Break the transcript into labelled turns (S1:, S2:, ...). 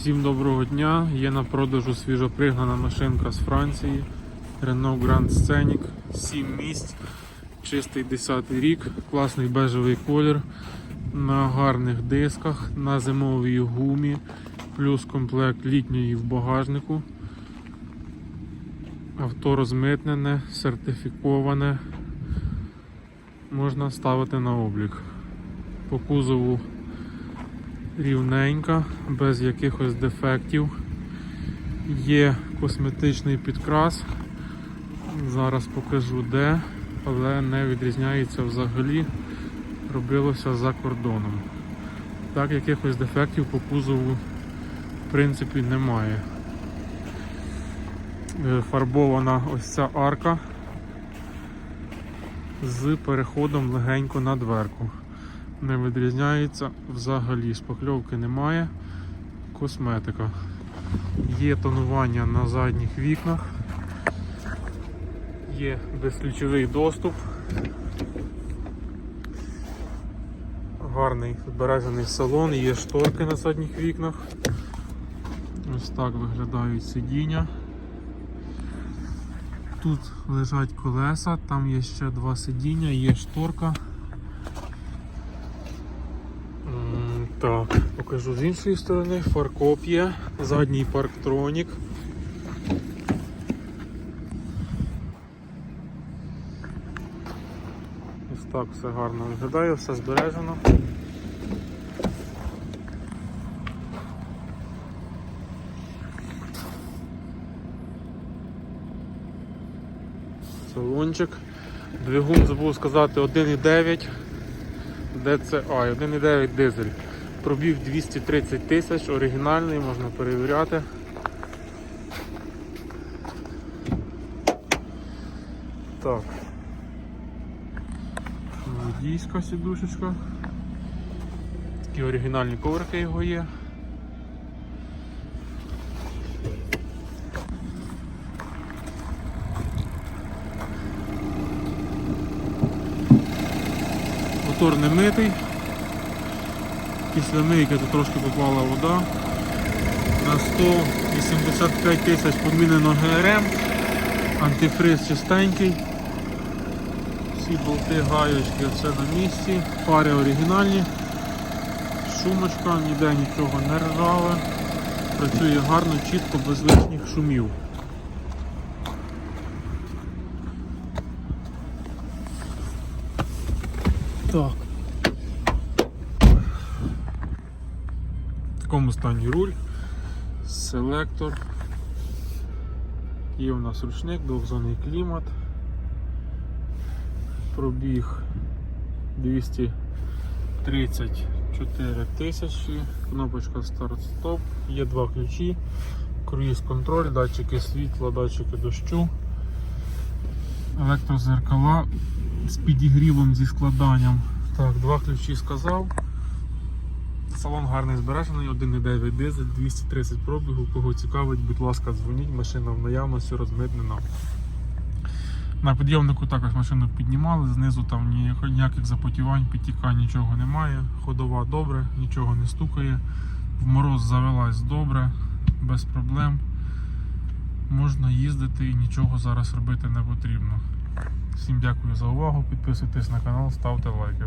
S1: Всім доброго дня. Є на продажу свіжопригнана машинка з Франції. Renault Grand Scenic 7 місць, чистий 10 рік, класний бежевий колір, на гарних дисках, на зимовій гумі, плюс комплект літньої в багажнику. Авто розмитнене, сертифіковане. Можна ставити на облік. По кузову рівненька, без якихось дефектів. Є косметичний підкрас. Зараз покажу де, але не відрізняється взагалі. Робилося за кордоном. Так, якихось дефектів по кузову в принципі немає. Е, Фарбована ось ця арка з переходом легенько на дверку не відрізняється взагалі. Шпакльовки немає. Косметика. Є тонування на задніх вікнах. Є безключовий доступ. Гарний збережений салон, є шторки на задніх вікнах. Ось так виглядають сидіння. Тут лежать колеса, там є ще два сидіння, є шторка. Так, покажу з іншої сторони. Фаркоп задній парктронік. Ось так все гарно виглядає, все збережено. Салончик. Двигун забув сказати 1,9 DCI, 1,9 дизель. Пробіг 230 тисяч, оригінальний, можна перевіряти. Так. Водійська сідушечка. Такі оригінальні коврики його є. Мотор не митий. Після мийки тут трошки попала вода. На 185 тисяч помінено ГРМ. Антифриз чистенький. Всі болти, гаєчки, все на місці. Фари оригінальні. Шумочка, ніде нічого не ржаве. Працює гарно, чітко, без лишніх шумів. Так. Такому стані руль, селектор. Є у нас ручник, двохзонний клімат. Пробіг 234 тисячі, кнопочка старт-стоп, є два ключі, круїз контроль, датчики світла, датчики дощу, електрозеркала з підігрівом зі складанням. Так, два ключі сказав. Салон гарний збережений, 1,9 дизель, 230 пробігу. Кого цікавить, будь ласка, дзвоніть, машина в наявності розмитнена. На підйомнику також машину піднімали, знизу там ніяких запотівань, підтікань, нічого немає. Ходова добре, нічого не стукає. В мороз завелась добре, без проблем. Можна їздити і нічого зараз робити не потрібно. Всім дякую за увагу, підписуйтесь на канал, ставте лайки.